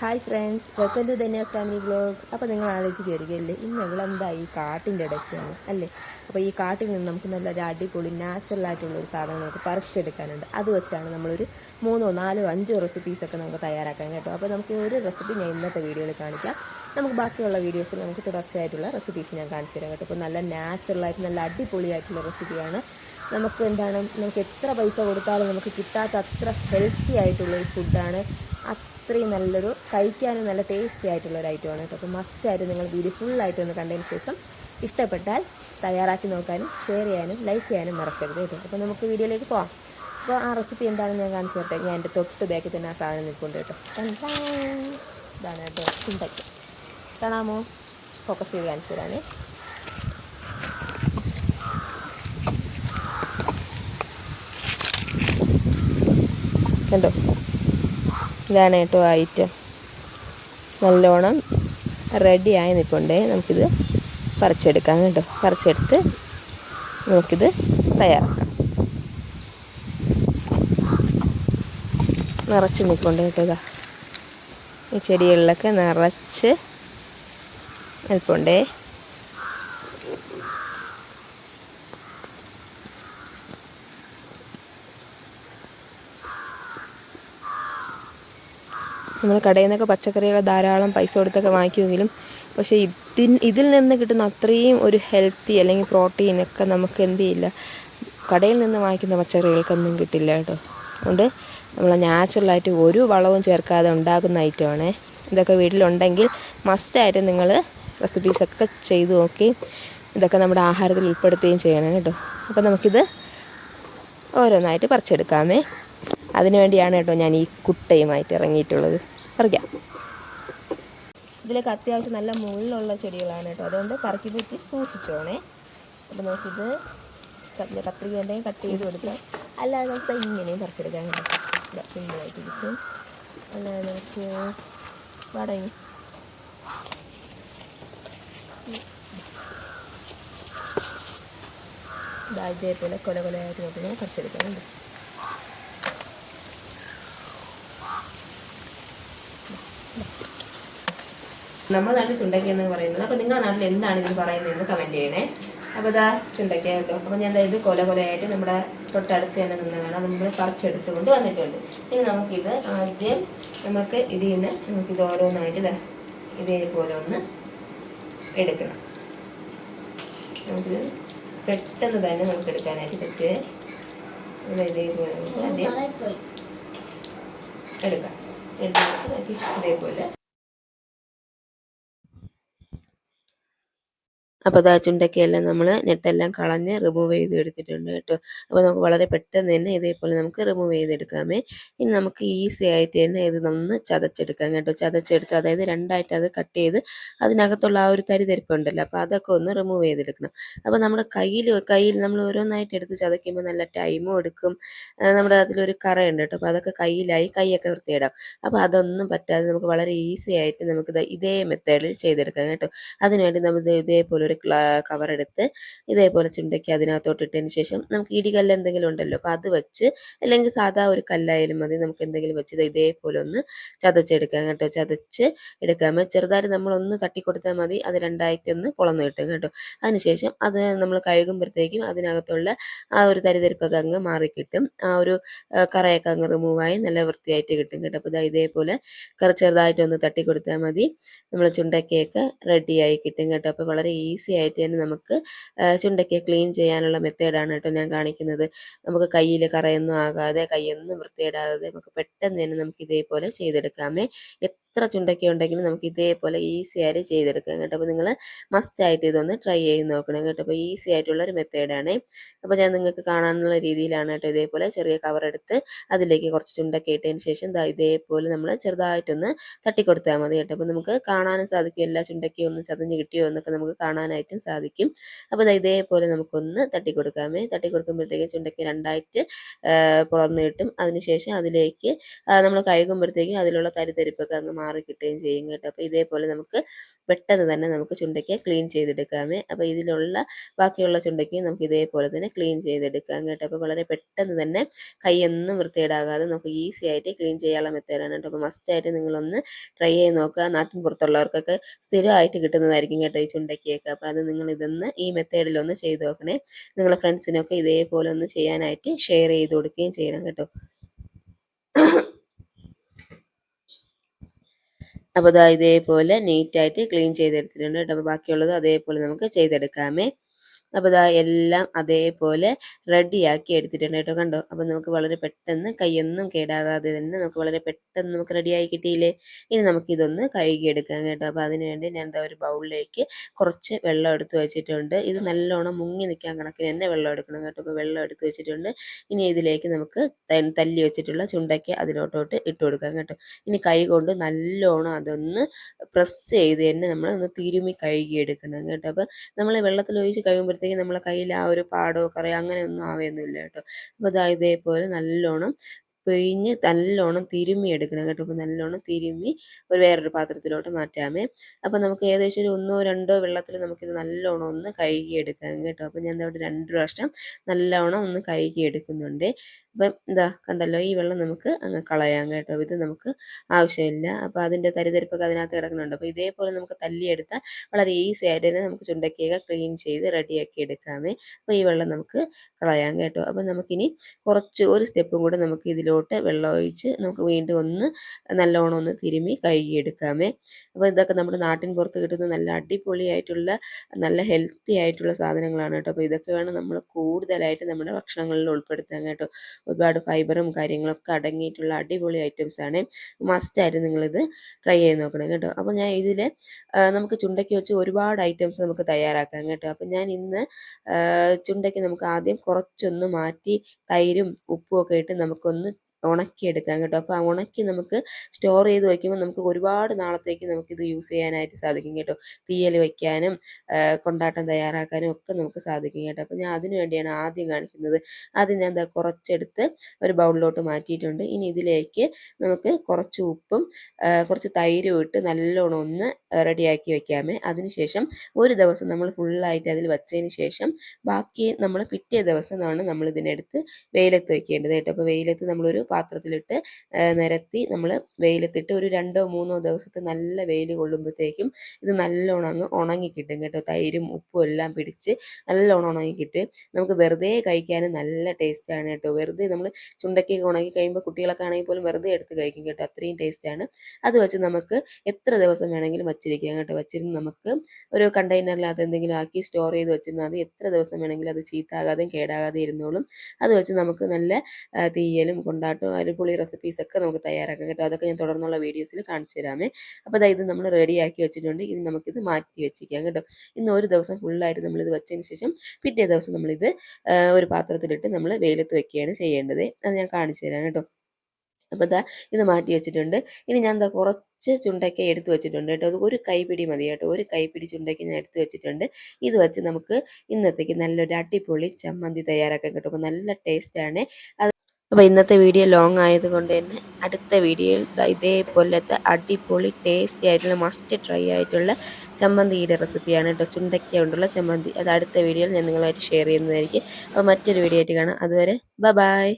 Hi friends welcome to Dhanya's family blog അപ്പോൾ നിങ്ങൾ ആലോചിച്ച് കയറുകയല്ലേ ഇന്ന് ഇവളെന്താ ഈ കാട്ടിന്റെ ഇടയ്ക്കാണ് അല്ലേ? അപ്പോൾ ഈ കാട്ടിൽ നിന്ന് നമുക്ക് നല്ലൊരു അടിപൊളി നാച്ചുറൽ ആയിട്ടുള്ള ഒരു സാധനം നമുക്ക് പറിച്ചെടുക്കാനുണ്ട്. അത് വെച്ചാണ് നമ്മളൊരു മൂന്നോ നാലോ അഞ്ചോ റെസിപ്പീസൊക്കെ നമുക്ക് തയ്യാറാക്കാൻ കേട്ടോ. അപ്പോൾ നമുക്ക് ഒരു റെസിപ്പി ഞാൻ ഇന്നത്തെ വീഡിയോയിൽ കാണിക്കാം. നമുക്ക് ബാക്കിയുള്ള വീഡിയോസിൽ നമുക്ക് തുടർച്ചയായിട്ടുള്ള റെസിപ്പീസ് ഞാൻ കാണിച്ചു തരാം കേട്ടോ. അപ്പോൾ നല്ല നാച്ചുറലായിട്ട് നല്ല അടിപൊളിയായിട്ടുള്ള റെസിപ്പിയാണ് നമുക്ക് എന്താണ് നമുക്ക് എത്ര പൈസ കൊടുത്താലും നമുക്ക് കിട്ടാത്ത അത്ര ഹെൽത്തി ആയിട്ടുള്ള ഒരു ഫുഡാണ് അത്രയും നല്ലൊരു കഴിക്കാനും നല്ല ടേസ്റ്റി ആയിട്ടുള്ള ഒരു ഐറ്റമാണ് കേട്ടോ. അപ്പോൾ മസ്റ്റായിട്ട് നിങ്ങൾ വീഡിയോ ഫുള്ളായിട്ട് ഒന്ന് കണ്ടതിന് ശേഷം ഇഷ്ടപ്പെട്ടാൽ തയ്യാറാക്കി നോക്കാനും ഷെയർ ചെയ്യാനും ലൈക്ക് ചെയ്യാനും മറക്കരുത് കേട്ടോ. അപ്പോൾ നമുക്ക് വീഡിയോയിലേക്ക് പോവാം. അപ്പോൾ ആ റെസിപ്പി എന്താണെന്ന് ഞാൻ കാണിച്ചു തരട്ടെ. ഞാൻ എന്റെ തൊട്ട് ബാക്കിൽ തന്നെ ആ സാധനം നിൽക്കുന്നുണ്ട് കേട്ടോ. ഇതാണ് കേട്ടോ ചിന്തയ്ക്ക് കാണാമോ ഫോക്കസ് ചെയ്ത് കാണിച്ചു തരാനേ കണ്ടോ? ഇതാണ് കേട്ടോ ഐറ്റം നല്ലോണം റെഡിയായി നിൽപ്പുണ്ടേ. നമുക്കിത് പറിച്ചെടുക്കാം കേട്ടോ. പറിച്ചെടുത്ത് നമുക്കിത് തയ്യാറാക്കാം. നിറച്ച് നിൽപ്പുണ്ട് കേട്ടോ ഇതാ. ഈ ചെടികളിലൊക്കെ നിറച്ച് നിൽപ്പുണ്ടേ. നമ്മൾ കടയിൽ നിന്നൊക്കെ പച്ചക്കറികൾ ധാരാളം പൈസ കൊടുത്തൊക്കെ വാങ്ങിക്കുമെങ്കിലും പക്ഷേ ഇതിൻ ഇതിൽ നിന്ന് കിട്ടുന്ന അത്രയും ഒരു ഹെൽത്തി അല്ലെങ്കിൽ പ്രോട്ടീൻ ഒക്കെ നമുക്ക് എന്ത് ചെയ്യില്ല. കടയിൽ നിന്ന് വാങ്ങിക്കുന്ന പച്ചക്കറികൾക്കൊന്നും കിട്ടില്ല കേട്ടോ. അതുകൊണ്ട് നമ്മൾ നാച്ചുറലായിട്ട് ഒരു വളവും ചേർക്കാതെ ഉണ്ടാക്കുന്ന ഐറ്റമാണ് ഇതൊക്കെ വീട്ടിലുണ്ടെങ്കിൽ മസ്റ്റായിട്ട് നിങ്ങൾ റെസിപ്പീസൊക്കെ ചെയ്തു നോക്കി ഇതൊക്കെ നമ്മുടെ ആഹാരത്തിൽ ഉൾപ്പെടുത്തുകയും ചെയ്യണം കേട്ടോ. അപ്പോൾ നമുക്കിത് ഓരോന്നായിട്ട് പറിച്ചെടുക്കാമേ. അതിനു വേണ്ടിയാണ് കേട്ടോ ഞാൻ ഈ കുട്ടയുമായിട്ട് ഇറങ്ങിയിട്ടുള്ളത്. പറിക്കാം. ഇതിലൊക്കെ അത്യാവശ്യം നല്ല മുള്ളുള്ള ചെടികളാണ് കേട്ടോ. അതുകൊണ്ട് പറക്കി പറ്റി സൂക്ഷിച്ചോണേ. അപ്പോൾ നോക്കിയത് കത്രിക എന്തെങ്കിലും കട്ട് ചെയ്ത് കൊടുക്കാം അല്ലാതെ നമുക്ക് ഇങ്ങനെയും പറിച്ചെടുക്കാൻ കേട്ടോ. സിമ്പിളായിട്ട് കിട്ടും അല്ലാതെ നമുക്ക് വടങ്ങി ഇതേപോലെ കൊല കൊലയായിട്ട് ഞാൻ പറിച്ചെടുക്കാനുണ്ട് നമ്മുടെ നാട്ടിൽ ചുണ്ടയ്ക്ക എന്ന് പറയുന്നത്. അപ്പോൾ നിങ്ങളുടെ നാട്ടിൽ എന്താണ് ഇത് പറയുന്നത് എന്ന് കമന്റ് ചെയ്യണേ. അപ്പോൾ ഇതാ ചുണ്ടയ്ക്ക കേട്ടോ. അപ്പോൾ ഞാൻ ഇത് കൊല കൊലയായിട്ട് നമ്മുടെ തൊട്ടടുത്ത് തന്നെ നിന്നതാണ്. അത് നമ്മൾ പറിച്ചെടുത്തുകൊണ്ട് വന്നിട്ടുണ്ട്. ഇനി നമുക്കിത് ആദ്യം നമുക്ക് ഇതിൽ നിന്ന് നമുക്കിത് ഓരോന്നായിട്ട് ഇതാ ഇതേപോലെ ഒന്ന് എടുക്കണം. നമുക്കിത് പെട്ടെന്ന് തന്നെ നമുക്ക് എടുക്കാനായിട്ട് പറ്റുമേ ഇത് ഇതേപോലെ നമുക്ക് ആദ്യം എടുക്കാം. നമുക്ക് ഇതേപോലെ അപ്പോൾ ആ ചുണ്ടക്കയെല്ലാം നമ്മൾ നെട്ടെല്ലാം കളഞ്ഞ് റിമൂവ് ചെയ്ത് എടുത്തിട്ടുണ്ട് കേട്ടോ. അപ്പോൾ നമുക്ക് വളരെ പെട്ടെന്ന് തന്നെ ഇതേപോലെ നമുക്ക് റിമൂവ് ചെയ്തെടുക്കാമേ. ഇനി നമുക്ക് ഈസി ആയിട്ട് തന്നെ ഇത് ഒന്ന് ചതച്ചെടുക്കാം കേട്ടോ. ചതച്ചെടുത്ത് അതായത് രണ്ടായിട്ട് അത് കട്ട് ചെയ്ത് അതിനകത്തുള്ള ആ ഒരു തരി തരിപ്പുണ്ടല്ലോ അപ്പോൾ അതൊക്കെ ഒന്ന് റിമൂവ് ചെയ്തെടുക്കണം. അപ്പോൾ നമ്മുടെ കയ്യിൽ കയ്യിൽ നമ്മൾ ഓരോന്നായിട്ട് എടുത്ത് ചതയ്ക്കുമ്പോൾ നല്ല ടൈമും എടുക്കും. നമ്മുടെ അതിലൊരു കറയുണ്ട് കേട്ടോ. അപ്പോൾ അതൊക്കെ കയ്യിലായി കൈയൊക്കെ വൃത്തിയിടാം അപ്പോൾ അതൊന്നും പറ്റാതെ നമുക്ക് വളരെ ഈസി ആയിട്ട് നമുക്ക് ഇതേ മെത്തേഡിൽ ചെയ്തെടുക്കാം കേട്ടോ. അതിനുവേണ്ടി നമ്മൾ ഇതേപോലെ ഒരു കവർ എടുത്ത് ഇതേപോലെ ചുണ്ടയ്ക്ക് അതിനകത്തോട്ട് ഇട്ടതിന് ശേഷം നമുക്ക് ഇടികല്ല് എന്തെങ്കിലും ഉണ്ടല്ലോ അപ്പോൾ അത് വെച്ച് അല്ലെങ്കിൽ സാധാ ഒരു കല്ലായാലും മതി നമുക്ക് എന്തെങ്കിലും വെച്ച് ഇതേപോലെ ഒന്ന് ചതച്ചെടുക്കാം കേട്ടോ. ചതച്ച് എടുക്കാം. ചെറുതായിട്ട് നമ്മളൊന്ന് തട്ടിക്കൊടുത്താൽ മതി അത് രണ്ടായിട്ട് ഒന്ന് പൊളന്ന് കിട്ടും കേട്ടോ. അതിനുശേഷം അത് നമ്മൾ കഴുകുമ്പോഴത്തേക്കും അതിനകത്തുള്ള ആ ഒരു തരിതരിപ്പൊക്കെ അങ്ങ് മാറിക്കിട്ടും. ആ ഒരു കറയൊക്കെ അങ്ങ് റിമൂവായി നല്ല വൃത്തിയായിട്ട് കിട്ടും കേട്ടോ. അപ്പോൾ ഇതാ ഇതേപോലെ കറ ചെറുതായിട്ടൊന്ന് തട്ടി കൊടുത്താൽ മതി നമ്മൾ ചുണ്ടക്കയൊക്കെ റെഡിയായി കിട്ടും കേട്ടോ. അപ്പോൾ വളരെ ഈസി ആയിട്ട് തന്നെ നമുക്ക് ചുണ്ടയ്ക്ക ക്ലീൻ ചെയ്യാനുള്ള മെത്തേഡാണ് കേട്ടോ ഞാൻ കാണിക്കുന്നത്. നമുക്ക് കയ്യിൽ കറയൊന്നും ആകാതെ കൈയൊന്നും വൃത്തിയിടാതെ നമുക്ക് പെട്ടെന്ന് തന്നെ നമുക്ക് ഇതേപോലെ ചെയ്തെടുക്കാമേ. എത്ര ചുണ്ടൊക്കെ ഉണ്ടെങ്കിലും നമുക്ക് ഇതേപോലെ ഈസി ആയിട്ട് ചെയ്തെടുക്കാം കേട്ടോ. അപ്പോൾ നിങ്ങൾ മസ്റ്റ് ആയിട്ട് ഇതൊന്ന് ട്രൈ ചെയ്ത് നോക്കണം കേട്ടോ. അപ്പോൾ ഈസി ആയിട്ടുള്ള ഒരു മെത്തേഡാണ് അപ്പോൾ ഞാൻ നിങ്ങൾക്ക് കാണാനുള്ള രീതിയിലാണ് കേട്ടോ ഇതേപോലെ ചെറിയ കവർ എടുത്ത് അതിലേക്ക് കുറച്ച് ചുണ്ടൊക്കെ ഇട്ടതിന് ശേഷം ഇതേപോലെ നമ്മൾ ചെറുതായിട്ടൊന്ന് തട്ടിക്കൊടുത്താൽ മതി കേട്ടോ. അപ്പോൾ നമുക്ക് കാണാനും സാധിക്കും. എല്ലാ ചുണ്ടൊക്കെ ഒന്ന് ചതഞ്ഞ് കിട്ടിയോ എന്നൊക്കെ നമുക്ക് കാണാനായിട്ടും സാധിക്കും. അപ്പോൾ ഇതേപോലെ നമുക്കൊന്ന് തട്ടിക്കൊടുക്കാമേ. തട്ടിക്കൊടുക്കുമ്പോഴത്തേക്കും ചുണ്ടയ്ക്ക് രണ്ടായിട്ട് ആ, പൊളന്ന് കിട്ടും. അതിനുശേഷം അതിലേക്ക് നമ്മൾ കഴുകുമ്പോഴത്തേക്കും അതിലുള്ള തരിതരിപ്പൊക്കെ അങ്ങ് മാറി കിട്ടുകയും ചെയ്യും കേട്ടോ. അപ്പോൾ ഇതേപോലെ നമുക്ക് പെട്ടെന്ന് തന്നെ നമുക്ക് ചുണ്ടയ്ക്ക് ക്ലീൻ ചെയ്തെടുക്കാമേ. അപ്പോൾ ഇതിലുള്ള ബാക്കിയുള്ള ചുണ്ടയ്ക്ക് നമുക്ക് ഇതേപോലെ തന്നെ ക്ലീൻ ചെയ്തെടുക്കാം കേട്ടോ. അപ്പോൾ വളരെ പെട്ടെന്ന് തന്നെ കൈയൊന്നും വൃത്തിയിടാകാതെ നമുക്ക് ഈസി ആയിട്ട് ക്ലീൻ ചെയ്യാനുള്ള മെത്തേഡാണ് കേട്ടോ. അപ്പോൾ മസ്റ്റായിട്ട് നിങ്ങളൊന്ന് ട്രൈ ചെയ്ത് നോക്കുക. നാട്ടിൻ പുറത്തുള്ളവർക്കൊക്കെ സ്ഥിരമായിട്ട് കിട്ടുന്നതായിരിക്കും കേട്ടോ ഈ ചുണ്ടയ്ക്കൊക്കെ. അപ്പോൾ അത് നിങ്ങൾ ഇതൊന്ന് ഈ മെത്തേഡിലൊന്ന് ചെയ്ത് നോക്കണേ. നിങ്ങളുടെ ഫ്രണ്ട്സിനൊക്കെ ഇതേപോലെ ഒന്ന് ചെയ്യാനായിട്ട് ഷെയർ ചെയ്ത് കൊടുക്കുകയും ചെയ്യണം കേട്ടോ. അപ്പോൾ ഇതാ ഇതേപോലെ നീറ്റായിട്ട് ക്ലീൻ ചെയ്തെടുത്തിട്ടുണ്ട് കേട്ടോ. അപ്പോൾ ബാക്കിയുള്ളത് അതേപോലെ നമുക്ക് ചെയ്തെടുക്കാമേ. അപ്പോൾ ഇതാ എല്ലാം അതേപോലെ റെഡിയാക്കി എടുത്തിട്ടുണ്ട് കേട്ടോ. കണ്ടോ? അപ്പോൾ നമുക്ക് വളരെ പെട്ടെന്ന് കൈയൊന്നും കേടാകാതെ തന്നെ നമുക്ക് വളരെ പെട്ടെന്ന് നമുക്ക് റെഡിയായി കിട്ടിയില്ലേ? ഇനി നമുക്കിതൊന്ന് കഴുകിയെടുക്കാം കേട്ടോ. അപ്പോൾ അതിന് വേണ്ടി ഞാൻ എന്താ ഒരു ബൗളിലേക്ക് കുറച്ച് വെള്ളം എടുത്ത് വെച്ചിട്ടുണ്ട്. ഇത് നല്ലോണം മുങ്ങി നിൽക്കാൻ കണക്കിന് തന്നെ വെള്ളം എടുക്കണം കേട്ടോ. അപ്പോൾ വെള്ളം എടുത്ത് വെച്ചിട്ടുണ്ട്. ഇനി ഇതിലേക്ക് നമുക്ക് തല്ലി വെച്ചിട്ടുള്ള ചുണ്ടയ്ക്ക് അതിലോട്ടോട്ട് ഇട്ട് കൊടുക്കാം കേട്ടോ. ഇനി കൈ കൊണ്ട് നല്ലോണം അതൊന്ന് പ്രസ് ചെയ്ത് തന്നെ നമ്മൾ ഒന്ന് തിരുമി കഴുകിയെടുക്കണം കേട്ടോ. അപ്പോൾ നമ്മൾ വെള്ളത്തിൽ ഒഴിച്ച് കഴിയുമ്പോൾ കഴിയുമ്പോഴത്തേക്കും നമ്മളെ കയ്യിൽ ആ ഒരു പാടോ കറയോ അങ്ങനെയൊന്നും ആവുകയൊന്നുമില്ല കേട്ടോ. അപ്പോൾ ഇതാ ഇതേപോലെ നല്ലോണം പിഴിഞ്ഞ് നല്ലോണം തിരുമ്മി എടുക്കണം കേട്ടോ. അപ്പോൾ നല്ലോണം തിരുമ്മി ഒരു വേറൊരു പാത്രത്തിലോട്ട് മാറ്റാമേ. അപ്പോൾ നമുക്ക് ഏകദേശം ഒരു ഒന്നോ രണ്ടോ വെള്ളത്തിൽ നമുക്കിത് നല്ലോണം ഒന്ന് കഴുകി എടുക്കാം കേട്ടോ. അപ്പോൾ ഞാൻ അവിടെ രണ്ട് പ്രാവശ്യം നല്ലോണം ഒന്ന് കഴുകി എടുക്കുന്നുണ്ട് അപ്പം എന്താ കണ്ടല്ലോ ഈ വെള്ളം നമുക്ക് അങ്ങ് കളയാം കേട്ടോ. ഇത് നമുക്ക് ആവശ്യമില്ല. അപ്പോൾ അതിന്റെ തരിതരിപ്പൊക്കെ അതിനകത്ത് കിടക്കുന്നുണ്ട്. അപ്പോൾ ഇതേപോലെ നമുക്ക് തല്ലിയെടുത്താൽ വളരെ ഈസി ആയിട്ട് തന്നെ നമുക്ക് ചുണ്ടക്കയൊക്കെ ക്ലീൻ ചെയ്ത് റെഡിയാക്കി എടുക്കാമേ. അപ്പോൾ ഈ വെള്ളം നമുക്ക് കളയാം കേട്ടോ. അപ്പോൾ നമുക്കിനി കുറച്ച് ഒരു സ്റ്റെപ്പും കൂടെ നമുക്ക് ഇതിലോട്ട് വെള്ളം ഒഴിച്ച് നമുക്ക് വീണ്ടും ഒന്ന് നല്ലോണം ഒന്ന് തിരുമ്മി കഴുകിയെടുക്കാമേ. അപ്പോൾ ഇതൊക്കെ നമ്മുടെ നാട്ടിൻ പുറത്ത് കിട്ടുന്ന നല്ല അടിപൊളിയായിട്ടുള്ള നല്ല ഹെൽത്തി ആയിട്ടുള്ള സാധനങ്ങളാണ് കേട്ടോ. അപ്പോൾ ഇതൊക്കെ വേണം നമ്മൾ കൂടുതലായിട്ട് നമ്മുടെ ഭക്ഷണങ്ങളിൽ ഉൾപ്പെടുത്താൻ കേട്ടോ. ഒരുപാട് ഫൈബറും കാര്യങ്ങളൊക്കെ അടങ്ങിയിട്ടുള്ള അടിപൊളി ഐറ്റംസ് ആണ്. മസ്റ്റായിട്ട് നിങ്ങളിത് ട്രൈ ചെയ്ത് നോക്കണം കേട്ടോ. അപ്പോൾ ഞാൻ ഇതിൽ നമുക്ക് ചുണ്ടയ്ക്ക് വെച്ച് ഒരുപാട് ഐറ്റംസ് നമുക്ക് തയ്യാറാക്കാം കേട്ടോ. അപ്പോൾ ഞാൻ ഇന്ന് ചുണ്ടയ്ക്ക് നമുക്ക് ആദ്യം കുറച്ചൊന്ന് മാറ്റി തൈരും ഉപ്പും ഒക്കെ ഇട്ട് നമുക്കൊന്ന് ഉണക്കിയെടുക്കാം കേട്ടോ. അപ്പോൾ ഉണക്കി നമുക്ക് സ്റ്റോർ ചെയ്ത് വയ്ക്കുമ്പോൾ നമുക്ക് ഒരുപാട് നാളത്തേക്ക് നമുക്കിത് യൂസ് ചെയ്യാനായിട്ട് സാധിക്കും കേട്ടോ. തീയൽ വയ്ക്കാനും കൊണ്ടാട്ടം തയ്യാറാക്കാനും ഒക്കെ നമുക്ക് സാധിക്കും കേട്ടോ. അപ്പോൾ ഞാൻ അതിനു വേണ്ടിയാണ് ആദ്യം കാണിക്കുന്നത്. ആദ്യം ഞാൻ എന്താ കുറച്ചെടുത്ത് ഒരു ബൗളിലോട്ട് മാറ്റിയിട്ടുണ്ട്. ഇനി ഇതിലേക്ക് നമുക്ക് കുറച്ച് ഉപ്പും കുറച്ച് തൈരും ഇട്ട് നല്ലോണം ഒന്ന് റെഡിയാക്കി വെക്കാമേ. അതിനുശേഷം ഒരു ദിവസം നമ്മൾ ഫുള്ളായിട്ട് അതിൽ വെച്ചതിന് ശേഷം ബാക്കി നമ്മൾ പിറ്റേ ദിവസമാണ് നമ്മൾ ഇതിനെടുത്ത് വെയിലത്ത് വെക്കേണ്ടത് കേട്ടോ. അപ്പോൾ വെയിലത്ത് നമ്മളൊരു പാത്രത്തിലിട്ട് നിരത്തി നമ്മൾ വെയിലത്തിട്ട് ഒരു രണ്ടോ മൂന്നോ ദിവസത്തെ നല്ല വെയിൽ കൊള്ളുമ്പോഴത്തേക്കും ഇത് നല്ലോണം അങ്ങ് ഉണങ്ങി കിട്ടും. കേട്ടോ തൈരും ഉപ്പും എല്ലാം പിടിച്ച് നല്ലോണം ഉണങ്ങി കിട്ടും നമുക്ക് വെറുതെ കഴിക്കാനും നല്ല ടേസ്റ്റാണ് കേട്ടോ. വെറുതെ നമ്മൾ ചുണ്ടക്കൊക്കെ ഉണങ്ങി കഴിയുമ്പോൾ കുട്ടികളൊക്കെ ആണെങ്കിൽ പോലും വെറുതെ എടുത്ത് കഴിക്കും കേട്ടോ. അത്രയും ടേസ്റ്റാണ്. അത് വെച്ച് നമുക്ക് എത്ര ദിവസം വേണമെങ്കിലും വച്ചിരിക്കാം കേട്ടോ. വച്ചിരുന്ന് നമുക്ക് ഒരു കണ്ടെയ്നറിൽ എന്തെങ്കിലും ആക്കി സ്റ്റോർ ചെയ്ത് വെച്ചിരുന്നാൽ അത് എത്ര ദിവസം വേണമെങ്കിലും അത് ചീത്താകാതെയും കേടാകാതെ ഇരുന്നോളും. അത് വെച്ച് നമുക്ക് നല്ല തീയലും കൊണ്ടാട്ടം അടിപൊളി റെസിപ്പീസൊക്കെ നമുക്ക് തയ്യാറാക്കാം കേട്ടോ. അതൊക്കെ ഞാൻ തുടർന്നുള്ള വീഡിയോസിൽ കാണിച്ചു തരാമേ. അപ്പോൾ അതായത് നമ്മൾ റെഡിയാക്കി വെച്ചിട്ടുണ്ട്. ഇനി നമുക്കിത് മാറ്റി വെച്ചിരിക്കാം കേട്ടോ. ഇന്ന് ഒരു ദിവസം ഫുള്ളായിട്ട് നമ്മളിത് വെച്ചതിന് ശേഷം പിറ്റേ ദിവസം നമ്മളിത് ഒരു പാത്രത്തിലിട്ട് നമ്മൾ വെയിലത്ത് വെക്കുകയാണ് ചെയ്യേണ്ടത്. അത് ഞാൻ കാണിച്ചു തരാം കേട്ടോ. അപ്പോൾ ഇതാ ഇത് മാറ്റി വെച്ചിട്ടുണ്ട്. ഇനി ഞാൻ എന്താ കുറച്ച് ചുണ്ടയ്ക്ക എടുത്ത് വെച്ചിട്ടുണ്ട് കേട്ടോ. അത് ഒരു കൈപ്പിടി മതി കേട്ടോ. ഒരു കൈപ്പിടി ചുണ്ടയ്ക്ക ഞാൻ എടുത്ത് വെച്ചിട്ടുണ്ട്. ഇത് വെച്ച് നമുക്ക് ഇന്നത്തേക്ക് നല്ലൊരു അടിപൊളി ചമ്മന്തി തയ്യാറാക്കാൻ കേട്ടോ. അപ്പോൾ നല്ല ടേസ്റ്റാണ് അത് അപ്പോൾ ഇന്നത്തെ വീഡിയോ ലോങ് ആയതുകൊണ്ട് തന്നെ അടുത്ത വീഡിയോയിൽ ഇതേപോലത്തെ അടിപൊളി ടേസ്റ്റി ആയിട്ടുള്ള മസ്റ്റ് ട്രൈ ആയിട്ടുള്ള ചമ്മന്തിയുടെ റെസിപ്പിയാണ് കേട്ടോ ചുണ്ടയ്ക്ക കൊണ്ടുള്ള ചമ്മന്തി. അത് അടുത്ത വീഡിയോയിൽ ഞാൻ നിങ്ങളായിട്ട് ഷെയർ ചെയ്യുന്നതായിരിക്കും. അപ്പോൾ മറ്റൊരു വീഡിയോ ആയിട്ട് കാണാം. അതുവരെ ബ ബായ്